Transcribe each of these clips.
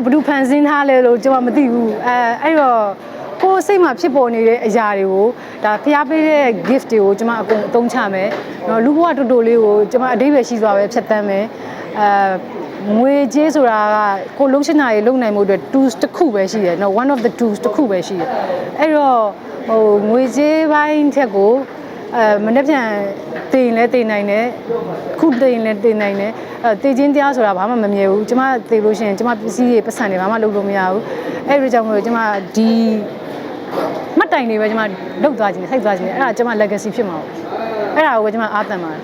ကိုဘယ်သူဖန်ဆင်းထားလဲလို့ကျွန်မမသိဘူးအဲအဲ့တော့ကိုယ်စိတ်မှာဖြစ်ပေါ်နေတဲ့အရာတွေကိုဒါဖျားပေးတဲ့ gift တွေကိုကျွန်မအကုန်အသုံးချမယ်နော်လူဘဝတူတူလေးကိုကျွန်မအတိတ်ပဲရှိသွားပဲဖြတ်သန်းမယ်အဲငွေကြေးဆိုတာကကိုလုံးချင်တာတွေလုံနိုင်မှုအတွက် tools တစ်ခုပဲရှိတယ်နော် one of the tools တစ်ခုပဲရှိတယ်အဲ့တော့ဟိုငွေကြေးပိုင်းထက်ကို အဲမနေ့ပြန်တင်ရင်လဲတင်နိုင်တယ်ခုတင်ရင်လဲတင်နိုင်တယ်အဲတင်ချင်းတရားဆိုတာဘာမှမမြဲဘူးကျမတင်လို့ရှိရင်ကျမပစ္စည်းတွေပတ်စံတွေဘာမှလုပ်လို့မရဘူးအဲ့ဒီကြောင့်မလို့ကျမဒီမှတ်တိုင်တွေပဲကျမလုပ်သွားခြင်းစိုက်သွားခြင်းအဲ့ဒါကျမ legacy ဖြစ်မှာပေါ့အဲ့ဒါကိုပဲကျမအားတန်ပါတယ်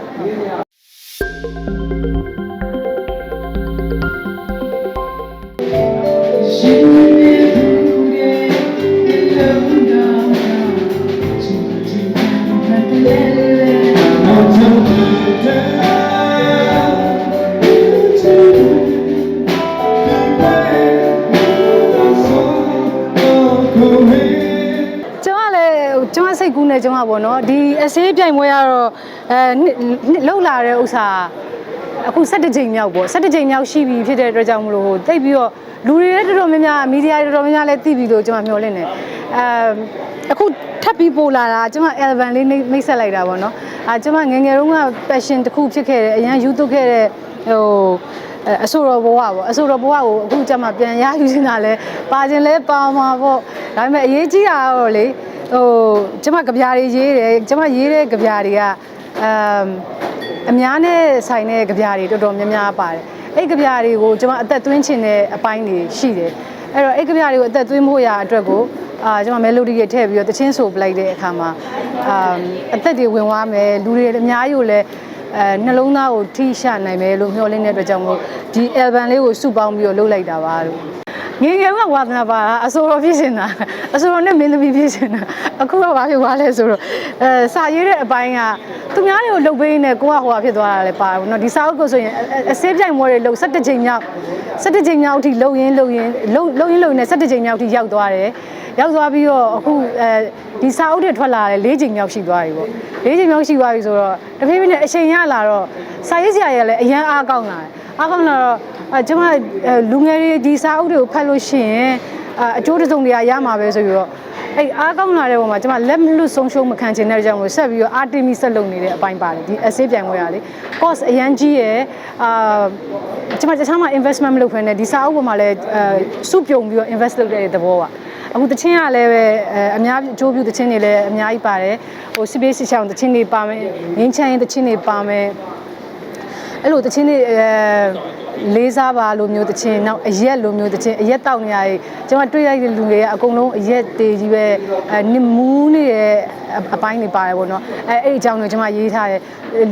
ကျွန်မစိတ်ကူးနေကျွန်မပေါ့နော်ဒီအစေးပြိုင်ပွဲကတော့အဲနှစ်နှစ်လောက်လာတဲ့ဥစ္စာအခု17ချိန်မြောက်ပေါ့17ချိန်မြောက်ရှိပြီဖြစ်တဲ့အတွက်ကြောင့်မလို့ဟိုတိတ်ပြီးတော့လူတွေလည်းတော်တော်များများမီဒီယာတွေတော်တော်များများလည်းသိပြီလို့ကျွန်မမျှော်လင့်နေအဲအခုထပ်ပြီးပို့လာတာကျွန်မ Elvan လေးနှိမ့်ဆက်လိုက်တာပေါ့နော်အဲကျွန်မငယ်ငယ်တုန်းက passion တစ်ခုဖြစ်ခဲ့တယ်အရင်ယူသွခဲ့တဲ့ဟို အဲအဆိုတော်ဘဝပေါ့အဆိုတော်ဘဝကိုအခုကျမှပြန်ရယူနေတာလဲပါခြင်းလဲပါမှာပေါ့ဒါပေမဲ့အရေးကြီးတာကတော့လေဟိုကျမကြပြားတွေရေးတယ်ကျမရေးတဲ့ကြပြားတွေကအမ်အများနဲ့ဆိုင်တဲ့ကြပြားတွေတော်တော်များများပါတယ်အဲ့ကြပြားတွေကိုကျမအသက်သွင်းချင်တဲ့အပိုင်းတွေရှိတယ်အဲ့တော့အဲ့ကြပြားတွေကိုအသက်သွင်းဖို့ရအတွက်ကိုအာကျမ melody တွေထည့်ပြီးတော့တချင်းဆိုပလိုက်တဲ့အခါမှာအာအသက်တွေဝင်သွားမယ်လူတွေအများကြီးကိုလည်း အဲနှလုံးသားကိုထိရှနိုင်မယ်လို့မျှော်လင့်တဲ့အတွက်ကြောင့်မို့ဒီ album လေးကိုစုပေါင်းပြီးတော့လုပ်လိုက်တာပါလို့ ငယ်ငယ်ကဝါသနာပါတာအစိုးရဖြစ်နေတာအစိုးရနဲ့မင်းသမီးဖြစ်နေတာအခုကဘာဖြစ်သွားလဲဆိုတော့အဲစာရေးတဲ့အပိုင်းကသူများတွေကိုလှုပ်ပေးနေကိုကဟိုဟာဖြစ်သွားတာလည်းပါဘူးเนาะဒီစာအုပ်ကိုဆိုရင်အအစေးပြိုင်ပွဲတွေလှုပ်17ချိန်မြောက်17ချိန်မြောက်အထိလှုပ်ရင်းလှုပ်ရင်းလှုပ်လှုပ်ရင်းလှုပ်ရင်းနဲ့17ချိန်မြောက်အထိရောက်သွားတယ်ရောက်သွားပြီးတော့အခုအဲဒီစာအုပ်တွေထွက်လာတယ်၄ချိန်မြောက်ရှိသွားပြီပေါ့၄ချိန်မြောက်ရှိသွားပြီဆိုတော့တဖြည်းဖြည်းနဲ့အချိန်ရလာတော့စာရေးဆရာတွေကလည်းအရန်အားကောင်းလာတယ်အားကောင်းလာတော့ အဲကျွန်မအဲလူငယ်တွေဒီစာအုပ်တွေကိုဖတ်လို့ရှိရင်အအကျိုးတစ်စုံတရာရမှာပဲဆိုပြီးတော့အဲ့အားကောင်းလာတဲ့ပုံမှာကျွန်မလက်မလွတ်ဆုံးရှုံးမခံချင်တဲ့ကြောင့်မို့ဆက်ပြီးတော့ artimi ဆက်လုပ်နေတဲ့အပိုင်းပါတယ်ဒီ essay ပြိုင်ပွဲရလေ cost အရန်ကြီးရယ်အာကျွန်မတခြားမှာ investment မလုပ်ဖ ೇನೆ ဒီစာအုပ်ပေါ်မှာလည်းအဲစုပြုံပြီးတော့ invest လုပ်တဲ့သဘောပါအခုတချင်းကလည်းပဲအဲအများအကျိုးပြုတချင်းတွေလည်းအများကြီးပါတယ်ဟိုစစ်ပေးစစ်ချောင်းတချင်းတွေပါမယ်ငင်းချမ်းရင်တချင်းတွေပါမယ်အဲ့လိုတချင်းတွေအဲ လေးစားပါလိုမျိုးတချင်းနောက်အရက်လိုမျိုးတချင်းအရက်တောက်နေရည်ကျွန်မတွေ့ရတဲ့လူတွေကအကုန်လုံးအရက်တေကြီးပဲအဲနစ်မူးနေတဲ့အပိုင်းတွေပါတယ်ပေါ့နော်အဲအဲ့အကြောင်းကိုကျွန်မရေးထားတယ်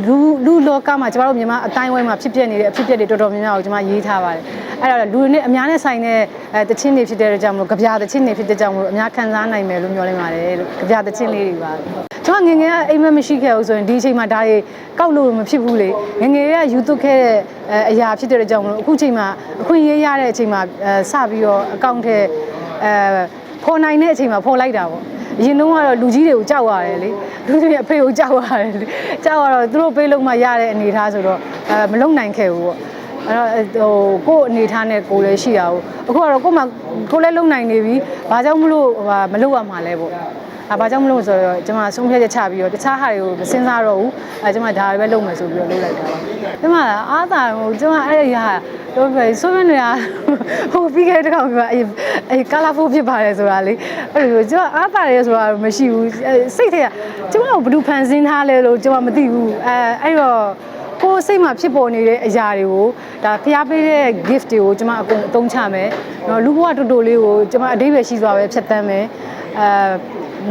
လူလူလောကမှာကျွန်တော်တို့မြန်မာအတိုင်းဝိုင်းမှာဖြစ်ပျက်နေတဲ့အဖြစ်အပျက်တွေတော်တော်များများကိုကျွန်မရေးထားပါတယ်အဲ့တော့လူတွေနဲ့အများနဲ့ဆိုင်တဲ့အဲတချင်းတွေဖြစ်တဲ့ကြောင့်မလို့ကြပြတချင်းတွေဖြစ်တဲ့ကြောင့်မလို့အများခံစားနိုင်မယ်လို့မျှော်လင့်ပါတယ်လို့ကြပြတချင်းလေးတွေပါ ကျွန်တော်ငယ်ငယ်ကအိမ်မက်မရှိခဲ့ဘူးဆိုရင်ဒီအချိန်မှာဒါတွေကောက်လို့မဖြစ်ဘူးလေငယ်ငယ်ကယူသွခဲ့တဲ့အရာဖြစ်တဲ့ကြောင့်မလို့အခုချိန်မှာအခွင့်အရေးရတဲ့အချိန်မှာအဲစပြီးတော့အကောင့်ထဲအဲဖော်နိုင်တဲ့အချိန်မှာဖော်လိုက်တာပေါ့အရင်တုန်းကတော့လူကြီးတွေကိုကြောက်ရတယ်လေလူတွေအဖေကိုကြောက်ရတယ်လေကြောက်ရတော့သူတို့ပေးလို့မှရတဲ့အနေအထားဆိုတော့အဲမလုံနိုင်ခဲ့ဘူးပေါ့အဲ့တော့ဟိုကို့အနေထားနဲ့ကိုလည်းရှိရအောင်အခုကတော့ကို့မှာကိုလည်းလုံနိုင်နေပြီဘာကြောင့်မလို့ဟိုမလုပ်ရမှာလဲပေါ့ အဲဘာကြောင့်မလို့ဆိုတော့ကျွန်မဆုံးဖြတ်ချက်ချပြီးတော့တခြားဟာတွေကိုမစင်စားတော့ဘူးအဲကျွန်မဒါတွေပဲလုပ်မယ်ဆိုပြီးတော့လုပ်လိုက်တာပါကျွန်မအားသာဟိုကျွန်မအဲ့ဒီဟာတော့ပဲဆိုမနေရဟိုပြီးခဲ့တဲ့ကောင်ကအဲအဲကာလာဖိုးဖြစ်ပါတယ်ဆိုတာလေအဲ့လိုကျွန်မအားသာရဲဆိုတာမရှိဘူးစိတ်ထဲကကျွန်မကဘယ်သူဖန်ဆင်းထားလဲလို့ကျွန်မမသိဘူးအဲအဲ့တော့ကိုယ်စိတ်မှာဖြစ်ပေါ်နေတဲ့အရာတွေကိုဒါဖျားပေးတဲ့ gift တွေကိုကျွန်မအကုန်အသုံးချမယ်။နော်လူဘဝတူတူလေးကိုကျွန်မအတိတ်ပဲရှိသွားပဲဖြတ်သန်းမယ်။အဲ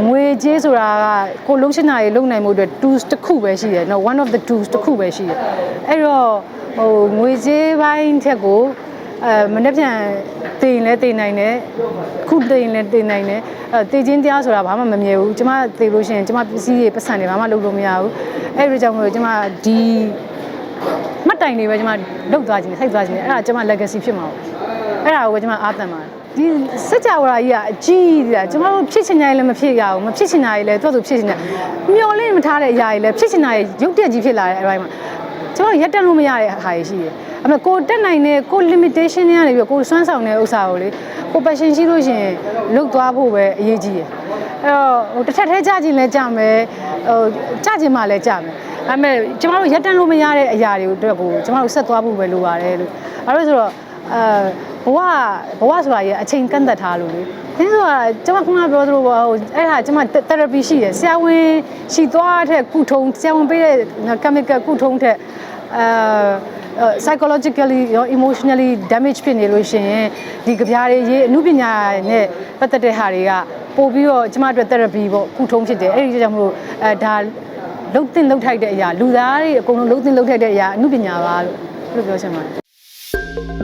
ငွေကြေးဆိုတာကကိုလုံးချင်တာတွေလုံနိုင်မှုအတွက် tools တစ်ခုပဲရှိတယ်နော် one of the tools တစ်ခုပဲရှိတယ်အဲ့တော့ဟိုငွေကြေးပိုင်းထက်ကိုအဲမနေ့ပြန်တင်လဲတင်နိုင်တယ်ခုတင်လဲတင်နိုင်တယ်အဲတည်ချင်းတရားဆိုတာဘာမှမမြဲဘူးကျမတည်လို့ရှိရင်ကျမပစ္စည်းတွေပတ်စံတွေဘာမှလုပ်လို့မရဘူးအဲ့ဒီကြောင့်မလို့ကျမဒီမှတ်တိုင်တွေပဲကျမလုပ်သွားခြင်းစိုက်သွားခြင်းအဲ့ဒါကျမ legacy ဖြစ်မှာပေါ့အဲ့ဒါကိုပဲကျမအားတန်ပါတယ် ဒီစကြဝဠာကြီးကအကြီးကြီးတာကျမတို့ဖြစ်ချင်တိုင်းလည်းမဖြစ်ရဘူးမဖြစ်ချင်တာကြီးလည်းသူ့သူဖြစ်ချင်တယ်မျော်လင့်မထားတဲ့အရာကြီးလည်းဖြစ်ချင်တာကြီးရုပ်တက်ကြီးဖြစ်လာတဲ့အပိုင်းမှာကျွန်တော်ရက်တက်လို့မရတဲ့ဟာတွေရှိတယ်အမေကိုတက်နိုင်တဲ့ကို limitation တွေကနေပြီးကိုစွမ်းဆောင်တဲ့ဥစ္စာကိုလေကို passion ရှိလို့ရှိရင်လုတ်သွားဖို့ပဲအရေးကြီးတယ်အဲ့တော့ဟိုတစ်ထက်ထဲကြခြင်းလဲကြမယ်ဟိုကြခြင်းမှလည်းကြမယ်အဲ့မဲ့ကျမတို့ရက်တက်လို့မရတဲ့အရာတွေကိုအတွက်ကိုကျမတို့ဆက်သွားဖို့ပဲလိုပါတယ်လို့အဲ့လိုဆိုတော့အဲ ဘဝဘဝဆိုတာရဲ့အချိန်ကန့်သက်ထားလို့လေသင်းဆိုတာကျမခုနပြောသလိုပေါ့ဟိုအဲ့ဟာကျမ therapy ရှိရယ်ဆရာဝန်ရှိသွားတဲ့ကုထုံးဆရာဝန်ပေးတဲ့ chemical ကုထုံးတဲ့အဲ psychologically ရော emotionally damage ဖြစ်နေလို့ရှိရင်ဒီကြပြားတွေရေးအမှုပညာနဲ့ပတ်သက်တဲ့ဟာတွေကပို့ပြီးတော့ကျမတို့ therapy ပေါ့ကုထုံးဖြစ်တယ်အဲ့ဒီကြောင့်မလို့အဲဒါလှုပ်တင်လှုပ်ထိုက်တဲ့အရာလူသားတွေအကုန်လုံးလှုပ်တင်လှုပ်ထိုက်တဲ့အရာအမှုပညာပါလို့ပြောချင်ပါတယ်